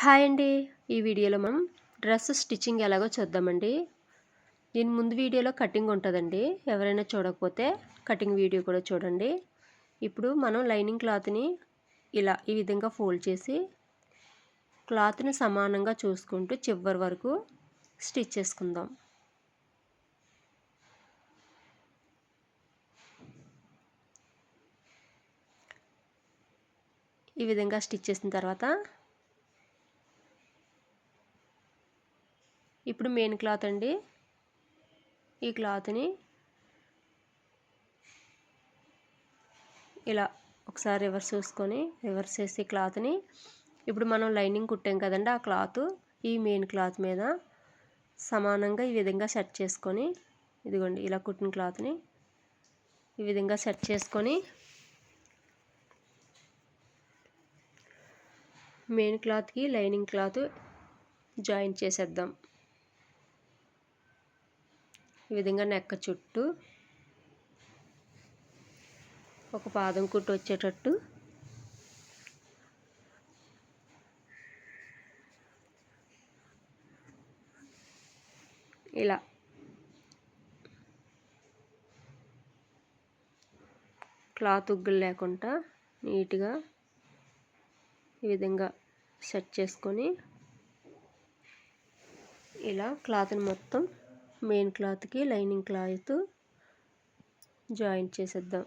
Hi అండి. ఈ వీడియోలో మనం డ్రెస్ స్టిచ్చింగ్ ఎలాగో చూద్దామండి. దీని ముందు వీడియోలో కటింగ్ ఉంటుందండి. ఎవరైనా చూడకపోతే కటింగ్ వీడియో కూడా చూడండి. ఇప్పుడు మనం లైనింగ్ క్లాత్ని ఇలా ఈ విధంగా ఫోల్డ్ చేసి క్లాత్ని సమానంగా చూసుకుంటూ చివరి వరకు స్టిచ్ చేసుకుందాం. ఈ విధంగా స్టిచ్ చేసిన తర్వాత ఇప్పుడు మెయిన్ క్లాత్ అండి. ఈ క్లాత్ని ఇలా ఒకసారి రివర్స్ చూసుకొని రివర్స్ చేసి క్లాత్ని ఇప్పుడు మనం లైనింగ్ కుట్టాం కదండి ఆ క్లాత్ ఈ మెయిన్ క్లాత్ మీద సమానంగా ఈ విధంగా సెట్ చేసుకొని ఇదిగోండి ఇలా కుట్టిన క్లాత్ని ఈ విధంగా సెట్ చేసుకొని మెయిన్ క్లాత్కి లైనింగ్ క్లాత్ జాయిన్ చేసేద్దాం. ఈ విధంగా నెక్క చుట్టూ ఒక పాదం కుట్టు వచ్చేటట్టు. ఇలా. క్లాత్ ఉగ్గులు లేకుండా నీట్గా ఈ విధంగా సెట్ చేసుకొని ఇలా క్లాత్ని మొత్తం మెయిన్ క్లాత్కి లైనింగ్ క్లాత్ జాయింట్ చేసేద్దాం.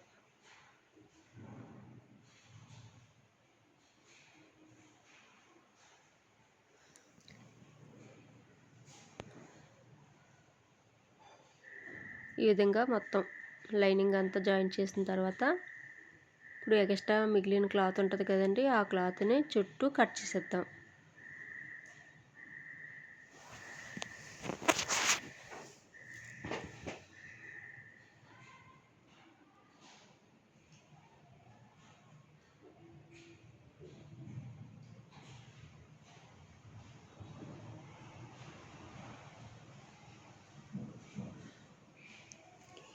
ఈ విధంగా మొత్తం లైనింగ్ అంతా జాయింట్ చేసిన తర్వాత ఇప్పుడు ఎక్స్ట్రా మిగిలిన క్లాత్ ఉంటుంది కదండి ఆ క్లాత్ని చుట్టూ కట్ చేసేద్దాం.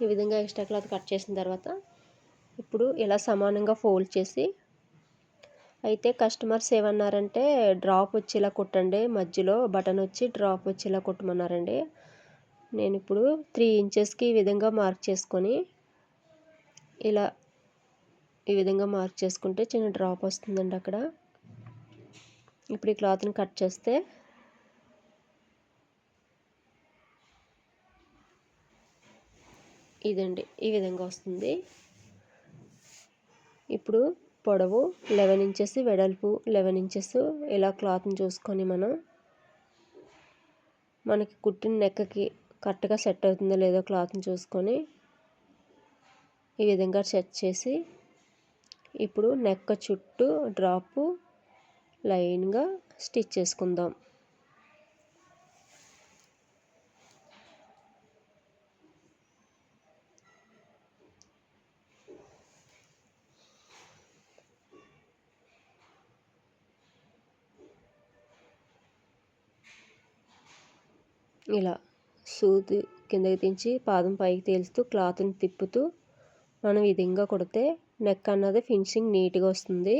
ఈ విధంగా ఎక్స్ట్రా క్లాత్ కట్ చేసిన తర్వాత ఇప్పుడు ఇలా సమానంగా ఫోల్డ్ చేసి అయితే కస్టమర్స్ ఏమన్నారంటే డ్రాప్ వచ్చేలా కుట్టండి మధ్యలో బటన్ వచ్చి డ్రాప్ వచ్చేలా కుట్టమన్నారండి. నేను ఇప్పుడు త్రీ ఇంచెస్కి ఈ విధంగా మార్క్ చేసుకొని ఇలా ఈ విధంగా మార్క్ చేసుకుంటే చిన్న డ్రాప్ వస్తుందండి అక్కడ. ఇప్పుడు ఈ క్లాత్ని కట్ చేస్తే ఇదండి. ఈ విధంగా వస్తుంది. ఇప్పుడు పొడవు లెవెన్ ఇంచెస్ వెడల్పు లెవెన్ ఇంచెస్ ఇలా క్లాత్ని చూసుకొని మనం మనకి కుట్టిన నెక్కకి కరెక్ట్గా సెట్ అవుతుందో లేదో క్లాత్ని చూసుకొని ఈ విధంగా సెట్ చేసి ఇప్పుడు నెక్క చుట్టూ డ్రాపు లైన్గా స్టిచ్ చేసుకుందాం. ఇలా సూది కిందకి దించి పాదం పైకి తేలుస్తూ క్లాత్ని తిప్పుతూ మనం ఈ విధంగా కొడితే నెక్ అన్నది ఫినిషింగ్ నీట్గా వస్తుంది.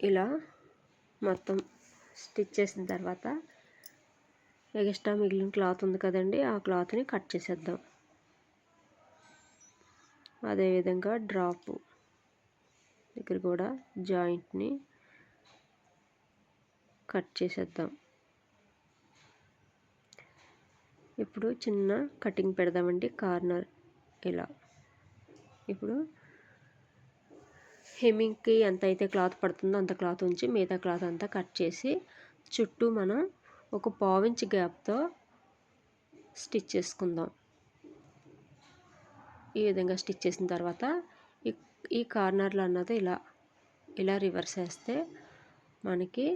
ఇలా మొత్తం స్టిచ్ చేసిన తర్వాత ఎగస్ట్రా మిగిలిన క్లాత్ ఉంది కదండి ఆ క్లాత్ని కట్ చేసేద్దాం. అదేవిధంగా డ్రాప్ దగ్గర కూడా జాయింట్ని కట్ చేసేద్దాం. ఇప్పుడు చిన్న కటింగ్ పెడదామండి కార్నర్ ఇలా. ఇప్పుడు హెమ్మింగ్కి ఎంత అయితే క్లాత్ పడుతుందో అంత క్లాత్ ఉంచి మిగతా క్లాత్ అంతా కట్ చేసి చుట్టూ మనం ఒక పావించి గ్యాప్తో స్టిచ్ చేసుకుందాం. ఈ విధంగా స్టిచ్ చేసిన తర్వాత ఈ ఈ కార్నర్లు అన్నది ఇలా ఇలా రివర్స్ వేస్తే మనకి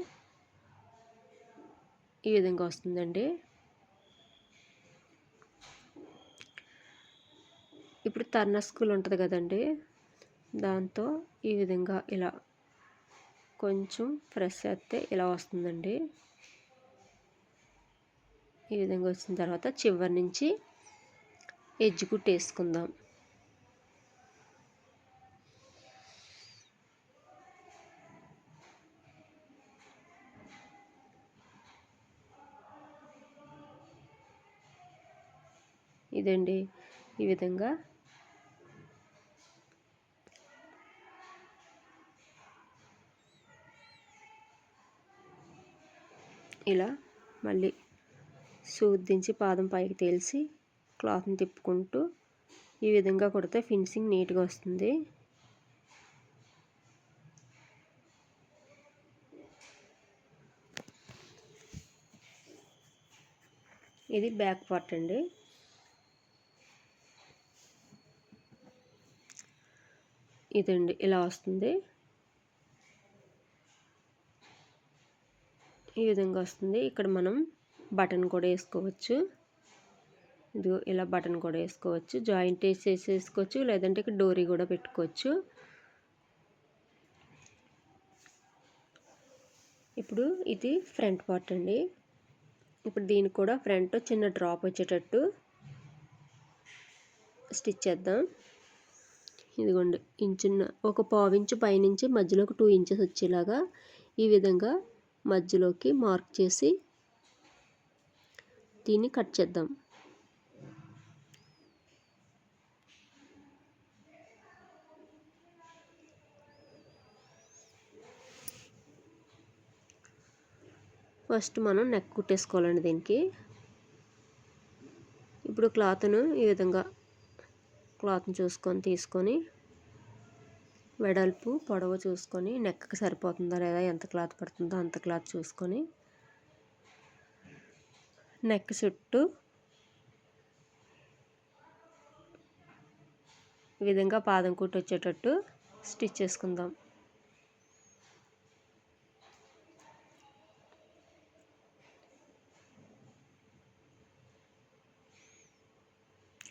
ఈ విధంగా వస్తుందండి. ఇప్పుడు తర్న స్కూల్ ఉంటుంది కదండి దాంతో ఈ విధంగా ఇలా కొంచెం ప్రెస్ చేస్తే ఇలా వస్తుందండి. ఈ విధంగా వచ్చిన తర్వాత చివరి నుంచి ఎడ్జ్ కుట్టేసుకుందాం ఇదండి ఈ విధంగా. ఇలా మళ్ళీ సూదించి పాదం పైకి తేల్చి క్లాత్ని తిప్పుకుంటూ ఈ విధంగా కుడితే ఫినిషింగ్ నీట్గా వస్తుంది. ఇది బ్యాక్ పార్ట్ అండి. ఇదండి ఇలా వస్తుంది. ఈ విధంగా వస్తుంది. ఇక్కడ మనం బటన్ కూడా వేసుకోవచ్చు. ఇదిగో ఇలా బటన్ కూడా వేసుకోవచ్చు. జాయింట్ వేసి వేసుకోవచ్చు లేదంటే ఇక్కడ డోరీ కూడా పెట్టుకోవచ్చు. ఇప్పుడు ఇది ఫ్రంట్ పార్ట్ అండి. ఇప్పుడు దీనికి కూడా ఫ్రంట్ చిన్న డ్రాప్ వచ్చేటట్టు స్టిచ్ చేద్దాం. ఇదిగోండి ఇంచున్న ఒక పావించు పైనుంచి మధ్యలో ఒక టూ ఇంచెస్ వచ్చేలాగా ఈ విధంగా మధ్యలోకి మార్క్ చేసి దీన్ని కట్ చేద్దాం. ఫస్ట్ మనం నెక్ కుట్టేసుకోవాలండి దీనికి. ఇప్పుడు క్లాత్ను ఈ విధంగా క్లాత్ని చూసుకొని తీసుకొని వెడల్పు పొడవు చూసుకొని నెక్కి సరిపోతుందా లేదా ఎంత క్లాత్ పడుతుందో అంత క్లాత్ చూసుకొని నెక్ చుట్టూ. ఈ విధంగా పాదం కుట్టు వచ్చేటట్టు స్టిచ్ చేసుకుందాం.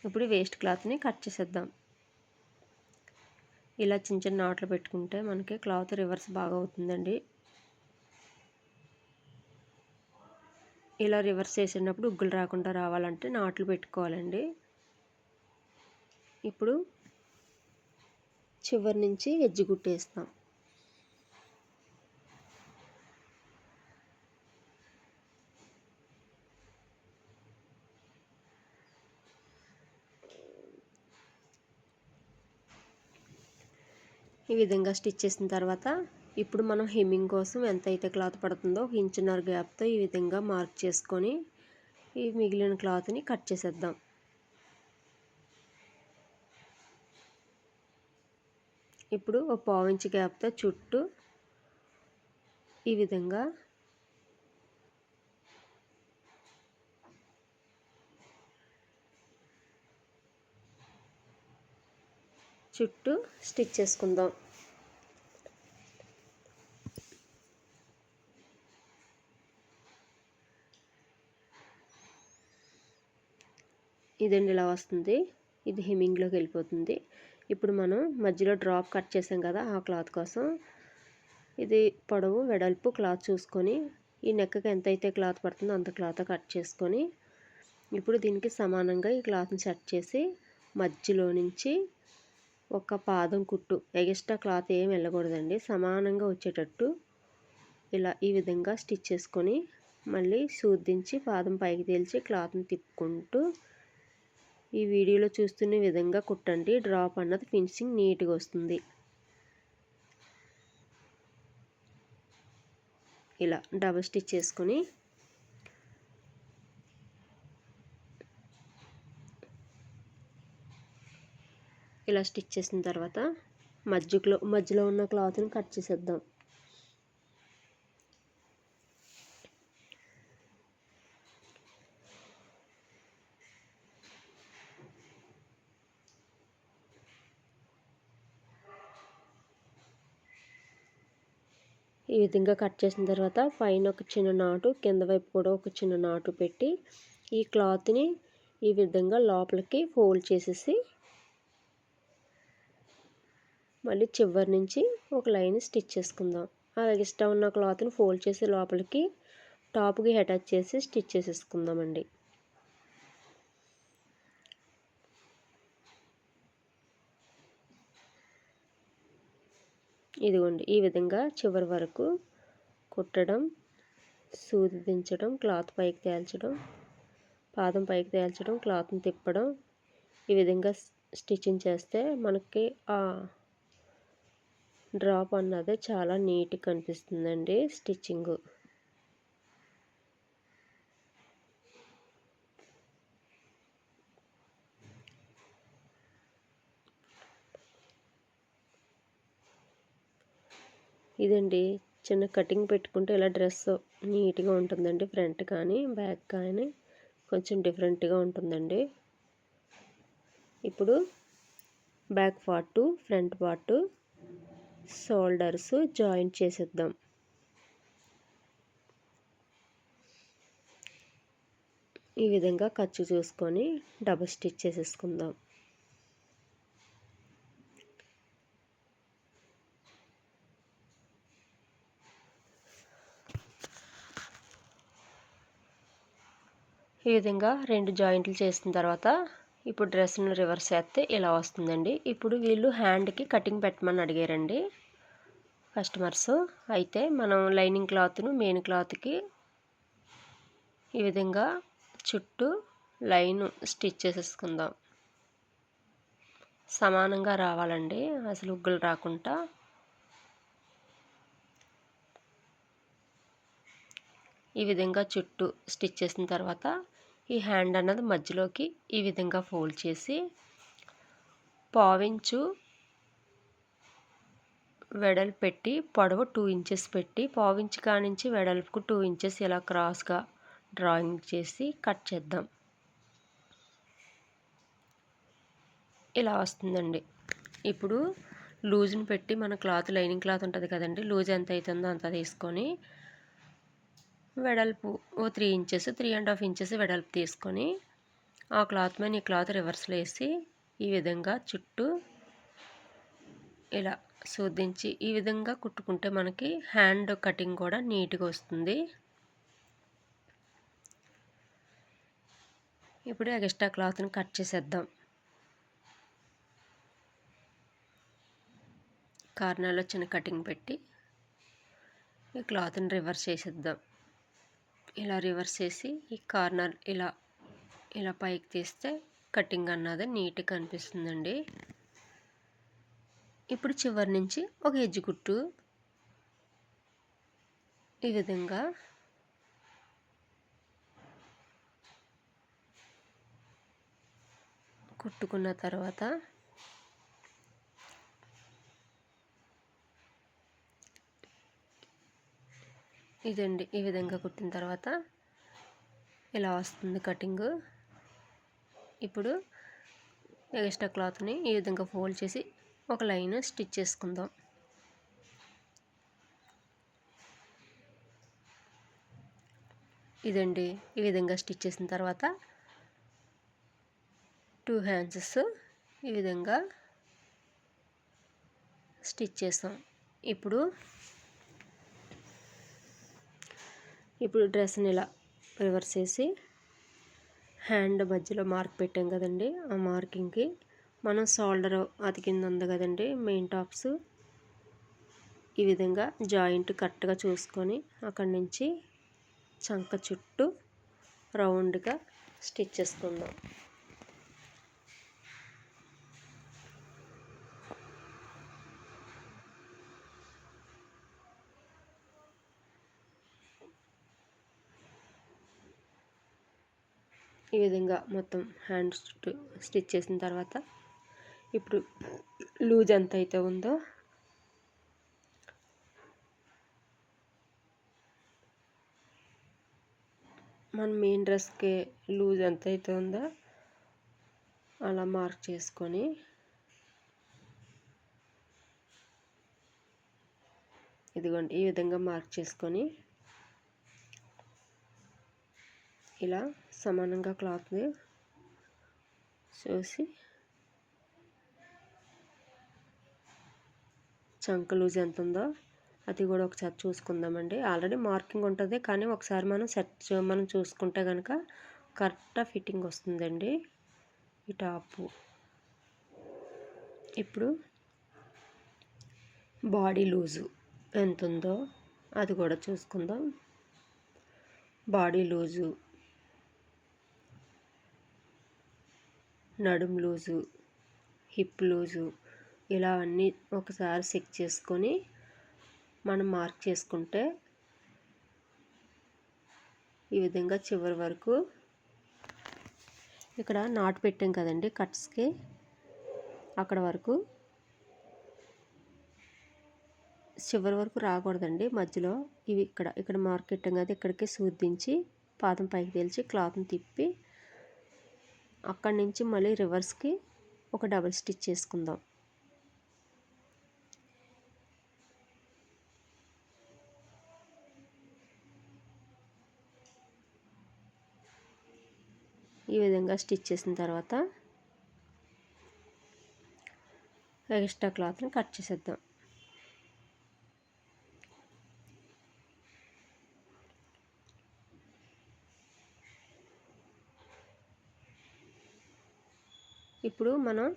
ఇప్పుడు వేస్ట్ క్లాత్ని కట్ చేసేద్దాం. ఇలా చిన్న చిన్న నాట్లు పెట్టుకుంటే మనకి క్లాత్ రివర్స్ బాగా అవుతుందండి. ఇలా రివర్స్ చేసినప్పుడు ఉగ్గులు రాకుండా రావాలంటే నాట్లు పెట్టుకోవాలండి. ఇప్పుడు చివరి నుంచి ఎజ్జి కుట్టేస్తాం ఈ విధంగా స్టిచ్ చేసిన తర్వాత ఇప్పుడు మనం హెమ్మింగ్ కోసం ఎంత అయితే క్లాత్ పడుతుందో ఒక ఇంచున్నర గ్యాప్తో ఈ విధంగా మార్క్ చేసుకొని ఈ మిగిలిన క్లాత్ని కట్ చేసేద్దాం. ఇప్పుడు ఒక పావు గ్యాప్తో చుట్టూ ఈ విధంగా చుట్టూ స్టిచ్ చేసుకుందాం. ఇదండి ఇలా వస్తుంది? ఇది హెమ్మింగ్లోకి వెళ్ళిపోతుంది. ఇప్పుడు మనం మధ్యలో డ్రాప్ కట్ చేసాం కదా ఆ క్లాత్ కోసం. ఇది పొడవు వెడల్పు క్లాత్ చూసుకొని ఈ నెక్కకి ఎంత అయితే క్లాత్ పడుతుందో అంత క్లాత్ కట్ చేసుకొని ఇప్పుడు దీనికి సమానంగా ఈ క్లాత్ని సెట్ చేసి మధ్యలో నుంచి ఒక పాదం కుట్టు ఎగస్ట్రా క్లాత్ ఏం వెళ్ళకూడదండి. సమానంగా వచ్చేటట్టు ఇలా ఈ విధంగా స్టిచ్ చేసుకొని మళ్ళీ సూదించి పాదం పైకి తేల్చి క్లాత్ని తిప్పుకుంటూ ఈ వీడియోలో చూస్తున్న విధంగా కుట్టండి. డ్రాప్ అన్నది ఫినిషింగ్ నీట్గా వస్తుంది. ఇలా డబల్ స్టిచ్ చేసుకొని ఇలా స్టిచ్ చేసిన తర్వాత మధ్యలో మధ్యలో ఉన్న క్లాత్ని కట్ చేసేద్దాం. ఈ విధంగా కట్ చేసిన తర్వాత పైన ఒక చిన్న నాటు కింద వైపు కూడా ఒక చిన్న నాటు పెట్టి ఈ క్లాత్ని ఈ విధంగా లోపలికి ఫోల్డ్ చేసేసి మళ్ళీ చివరి నుంచి ఒక లైన్ స్టిచ్ చేసుకుందాం. అలాగే ఇష్టం ఉన్న క్లాత్ని ఫోల్డ్ చేసి లోపలికి టాప్కి అటాచ్ చేసి స్టిచ్ చేసేసుకుందామండి. ఇదిగోండి ఈ విధంగా చివరి వరకు కుట్టడం సూది దించడం క్లాత్ పైకి తేల్చడం పాదం పైకి తేల్చడం క్లాత్ని తిప్పడం ఈ విధంగా స్టిచ్చింగ్ చేస్తే మనకి ఆ డ్రాప్ అన్నది చాలా నీట్గా కనిపిస్తుందండి స్టిచ్చింగ్. ఇదండి. చిన్న కటింగ్ పెట్టుకుంటే ఇలా డ్రెస్ నీట్గా ఉంటుందండి ఫ్రంట్ కానీ బ్యాక్ కానీ కొంచెం డిఫరెంట్గా ఉంటుందండి. ఇప్పుడు back part front part shoulders joint చేసేద్దాం. ఈ విధంగా ఖర్చు చూసుకొని డబుల్ స్టిచ్ చేసేసుకుందాం. ఈ విధంగా రెండు జాయింట్లు చేసిన తర్వాత ఇప్పుడు డ్రెస్ను రివర్స్ చేస్తే ఇలా వస్తుందండి. ఇప్పుడు వీళ్ళు హ్యాండ్కి కటింగ్ పెట్టమని అడిగారండి కస్టమర్స్. అయితే మనం లైనింగ్ క్లాత్ను మెయిన్ క్లాత్కి ఈ విధంగా చుట్టూ లైన్ స్టిచ్ చేసేసుకుందాం. సమానంగా రావాలండి. అసలు ఉగ్గులు రాకుండా. ఈ విధంగా చుట్టూ స్టిచ్ చేసిన తర్వాత ఈ హ్యాండ్ అన్నది మధ్యలోకి ఈ విధంగా ఫోల్డ్ చేసి పావించు వెడల్పు పెట్టి పొడవు టూ ఇంచెస్ పెట్టి పావించు కానించి వెడల్పుకు టూ ఇంచెస్ ఇలా క్రాస్గా డ్రాయింగ్ చేసి కట్ చేద్దాం. ఇలా వస్తుందండి. ఇప్పుడు లూజ్ని పెట్టి మన క్లాత్ లైనింగ్ క్లాత్ ఉంటుంది కదండి లూజ్ ఎంత అవుతుందో అంత తీసుకొని వెడల్పు ఓ three inches three and half inches వెడల్పు తీసుకొని ఆ క్లాత్ మీద ఈ క్లాత్ రివర్స్లో వేసి ఈ విధంగా చుట్టూ ఇలా శోధించి ఈ విధంగా కుట్టుకుంటే మనకి హ్యాండ్ కటింగ్ కూడా నీట్గా వస్తుంది. ఇప్పుడు ఎక్స్ట్రా క్లాత్ని కట్ చేసేద్దాం. కార్నర్లో చిన్న కటింగ్ పెట్టి ఈ క్లాత్ని రివర్స్ చేసేద్దాం. ఇలా రివర్స్ చేసి ఈ కార్నర్ ఇలా ఇలా పైకి తీస్తే కటింగ్ అన్నది నీట్గా కనిపిస్తుందండి. ఇప్పుడు చివరి నుంచి ఒక ఎజ్జు కుట్టు. ఈ విధంగా. కుట్టుకున్న తర్వాత ఇదండి. ఈ విధంగా కుట్టిన తర్వాత ఇలా వస్తుంది కటింగ్. ఇప్పుడు ఎక్స్ట్రా క్లాత్ని ఈ విధంగా ఫోల్డ్ చేసి ఒక లైన్ స్టిచ్ చేసుకుందాం. ఇదండి. ఈ విధంగా స్టిచ్ చేసిన తర్వాత టూ హ్యాండ్సెస్ ఈ విధంగా స్టిచ్ చేస్తాం. ఇప్పుడు ఇప్పుడు డ్రెస్ని ఇలా రివర్స్ చేసి హ్యాండ్ మధ్యలో మార్క్ పెట్టాం కదండి. ఆ మార్కింగ్కి మనం షోల్డర్ అతికింది ఉంది కదండి. మెయిన్ టాప్స్ ఈ విధంగా జాయింట్ కరెక్ట్గా చూసుకొని అక్కడి నుంచి చంక చుట్టూ రౌండ్గా స్టిచ్ చేసుకుందాం. ఈ విధంగా మొత్తం హ్యాండ్ స్టిచ్ చేసిన తర్వాత ఇప్పుడు లూజ్ ఎంత అయితే ఉందో మన మెయిన్ డ్రెస్కి లూజ్ ఎంత అయితే ఉందో అలా మార్క్ చేసుకొని ఇదిగోండి ఈ విధంగా మార్క్ చేసుకొని ఇలా సమానంగా క్లాత్ చూసి చంక లూజ్ ఎంత ఉందో అది కూడా ఒకసారి చూసుకుందామండి. ఆల్రెడీ మార్కింగ్ ఉంటుంది కానీ ఒకసారి మనం సెట్ మనం చూసుకుంటే కనుక కరెక్ట్గా ఫిట్టింగ్ వస్తుందండి ఈ టాపు. ఇప్పుడు బాడీ లూజు ఎంత ఉందో అది కూడా చూసుకుందాం. బాడీ లూజు నడుం లూజు హిప్ లూజు ఇలా అన్నీ ఒకసారి చెక్ చేసుకొని మనం మార్క్ చేసుకుంటే ఈ విధంగా చివరి వరకు ఇక్కడ నాటు పెట్టాం కదండి కట్స్కి. అక్కడ వరకు చివరి వరకు రాకూడదండి. మధ్యలో ఇవి ఇక్కడ ఇక్కడ మార్కెట్ కదా ఇక్కడికి సూదించి పాదం పైకి తెలిచి క్లాత్ని తిప్పి అక్కడి నుంచి మళ్ళీ రివర్స్కి ఒక డబుల్ స్టిచ్ చేసుకుందాం. ఈ విధంగా స్టిచ్ చేసిన తర్వాత ఎక్స్ట్రా క్లాత్ని కట్ చేసేద్దాం. ఇప్పుడు మనం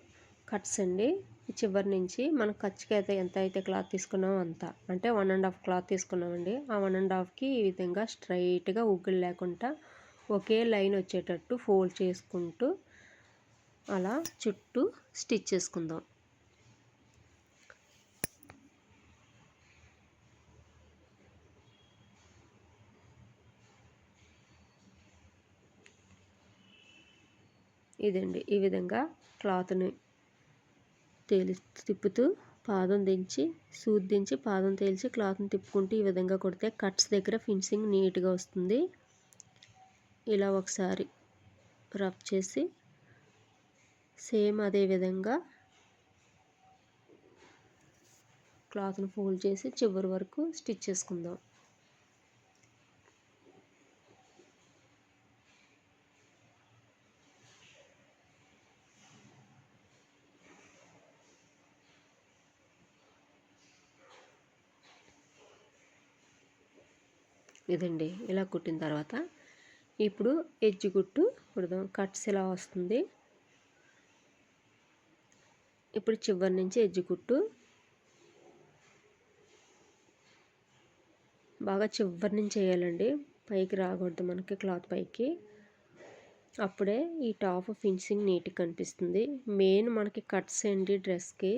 కట్స్ అండి. చివరి నుంచి మనం ఖర్చుకి అయితే ఎంత అయితే క్లాత్ తీసుకున్నామో అంత. అంటే వన్ అండ్ హాఫ్ క్లాత్ తీసుకున్నామండి. ఆ వన్ అండ్ హాఫ్కి ఈ విధంగా స్ట్రైట్గా ఉగ్గులు లేకుండా ఒకే లైన్ వచ్చేటట్టు ఫోల్డ్ చేసుకుంటూ అలా చుట్టూ స్టిచ్ చేసుకుందాం. ఇదండి. ఈ విధంగా క్లాత్ని తేలి తిప్పుతూ పాదం దించి సూది దించి పాదం తేల్చి క్లాత్ని తిప్పుకుంటూ ఈ విధంగా కొడితే కట్స్ దగ్గర ఫినిషింగ్ నీట్గా వస్తుంది. ఇలా ఒకసారి రఫ్ చేసి సేమ్ అదే విధంగా క్లాత్ను ఫోల్డ్ చేసి చివరి వరకు స్టిచ్ చేసుకుందాం. ఇదండి. ఇలా కుట్టిన తర్వాత ఇప్పుడు ఎడ్జ్ గుట్టు కుడదాం. కట్స్ ఇలా వస్తుంది? ఇప్పుడు చివరి నుంచి ఎడ్జ్ కుట్టు. బాగా చివరి నుంచి వేయాలండి. పైకి రాకూడదు మనకి క్లాత్ పైకి. అప్పుడే ఈ టాప్ ఫినిషింగ్ నీట్గా కనిపిస్తుంది. మెయిన్ మనకి కట్స్ ఏంటి? డ్రెస్కి.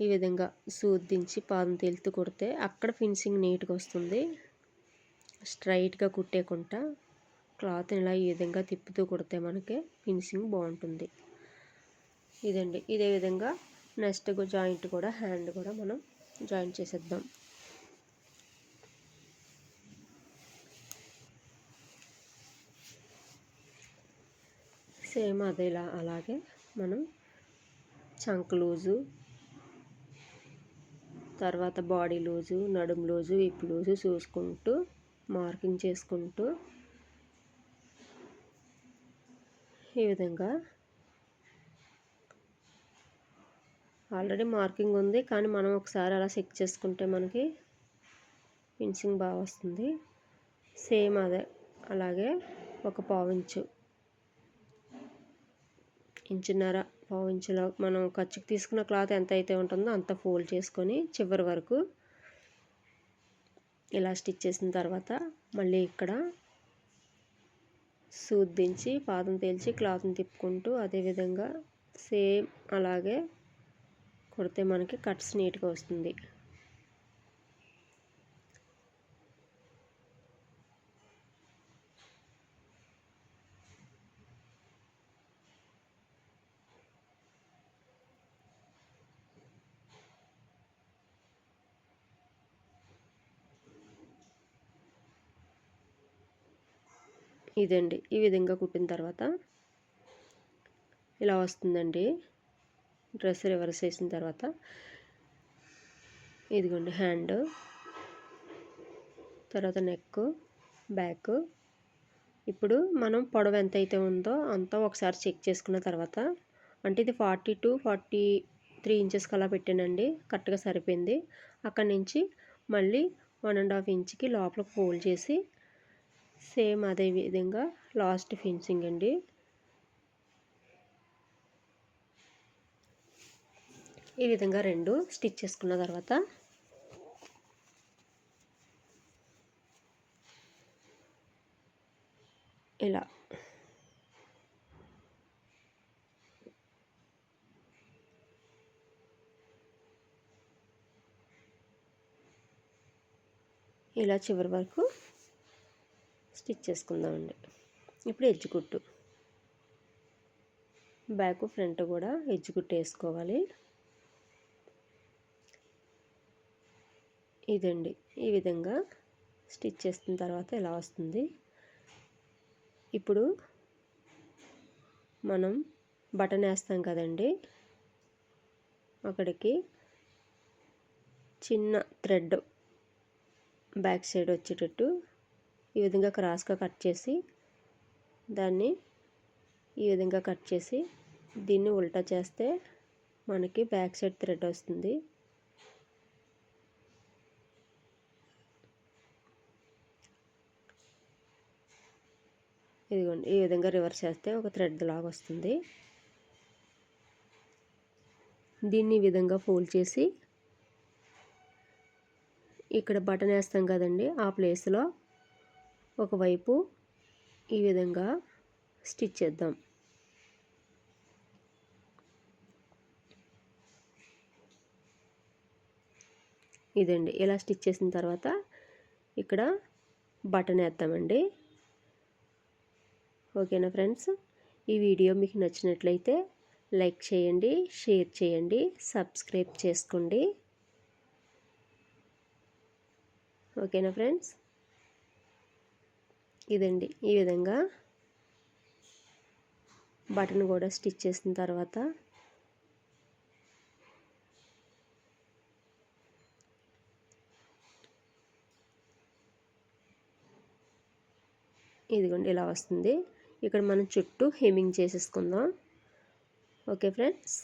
ఈ విధంగా సూదించి పాదం తేలుతూ కుడితే అక్కడ ఫినిషింగ్ నీట్గా వస్తుంది. స్ట్రైట్గా కుట్టేకుండా క్లాత్ని ఇలా ఈ విధంగా తిప్పుతూ కుడితే మనకి ఫినిషింగ్ బాగుంటుంది. ఇదండి. ఇదే విధంగా నెక్స్ట్ జాయింట్ కూడా హ్యాండ్ కూడా మనం జాయింట్ చేసేద్దాం. సేమ్ అదేలా అలాగే మనం చంక్ లూజు తర్వాత బాడీ లూజు నడుము లూజు ఇప్పు లూజు చూసుకుంటూ మార్కింగ్ చేసుకుంటూ ఈ విధంగా ఆల్రెడీ మార్కింగ్ ఉంది కానీ మనం ఒకసారి అలా చెక్ చేసుకుంటే మనకి ఫినిషింగ్ బాగా వస్తుంది. సేమ్ అదే అలాగే ఒక పావించు ఇంచున్నర పావించులో మనం ఖర్చుకి తీసుకున్న క్లాత్ ఎంత అయితే ఉంటుందో అంత ఫోల్డ్ చేసుకొని చివరి వరకు ఇలా స్టిచ్ చేసిన తర్వాత మళ్ళీ ఇక్కడ శుద్ధించి పాదం తేల్చి క్లాత్ని తిప్పుకుంటూ అదేవిధంగా సేమ్ అలాగే కొడితే మనకి కట్స్ నీట్గా వస్తుంది. ఇదండి. ఈ విధంగా కుట్టిన తర్వాత ఇలా వస్తుందండి. డ్రెస్ రివర్స్ చేసిన తర్వాత ఇదిగోండి హ్యాండ్ తర్వాత నెక్ బ్యాక్. ఇప్పుడు మనం పొడవు ఎంత అయితే ఉందో అంతా ఒకసారి చెక్ చేసుకున్న తర్వాత అంటే ఇది ఫార్టీ టు ఫార్టీ త్రీ ఇంచెస్కి అలా పెట్టానండి. కరెక్ట్గా సరిపోయింది. అక్కడి నుంచి మళ్ళీ వన్ అండ్ హాఫ్ ఇంచ్కి లోపల ఫోల్డ్ చేసి సేమ్ అదే విధంగా లాస్ట్ ఫినిషింగ్ అండి. ఈ విధంగా రెండు స్టిచ్ చేసుకున్న తర్వాత ఇలా ఇలా చివరి వరకు స్టిచ్ చేసుకుందామండి. ఇప్పుడు ఎడ్జ్ కుట్టు. బ్యాక్ ఫ్రంట్ కూడా ఎడ్జ్ కుట్టు వేసుకోవాలి. ఇదండి. ఈ విధంగా స్టిచ్ చేసిన తర్వాత ఇలా వస్తుంది? ఇప్పుడు మనం బటన్ వేస్తాం కదండి. అక్కడికి చిన్న థ్రెడ్ బ్యాక్ సైడ్ వచ్చేటట్టు ఈ విధంగా క్రాస్గా కట్ చేసి దాన్ని ఈ విధంగా కట్ చేసి దీన్ని ఉల్టా చేస్తే మనకి బ్యాక్ సైడ్ థ్రెడ్ వస్తుంది. ఇదిగోండి ఈ విధంగా రివర్స్ చేస్తే ఒక థ్రెడ్ లాగా వస్తుంది. దీన్ని ఈ విధంగా ఫోల్డ్ చేసి ఇక్కడ బటన్ వేస్తాం కదండి ఆ ప్లేస్లో ఒకవైపు ఈ విధంగా స్టిచ్ చేద్దాం. ఇదండి ఇలా స్టిచ్ చేసిన తర్వాత ఇక్కడ బటన్ వేద్దామండి. ఓకేనా ఫ్రెండ్స్? ఈ వీడియో మీకు నచ్చినట్లయితే లైక్ చేయండి షేర్ చేయండి సబ్స్క్రైబ్ చేసుకోండి. ఓకేనా ఫ్రెండ్స్? ఇదండి. ఈ విధంగా బటన్ కూడా స్టిచ్ చేసిన తర్వాత ఇదిగోండి ఇలా వస్తుంది. ఇక్కడ మనం చుట్టూ హెమింగ్ చేసేసుకుందాం. Okay friends?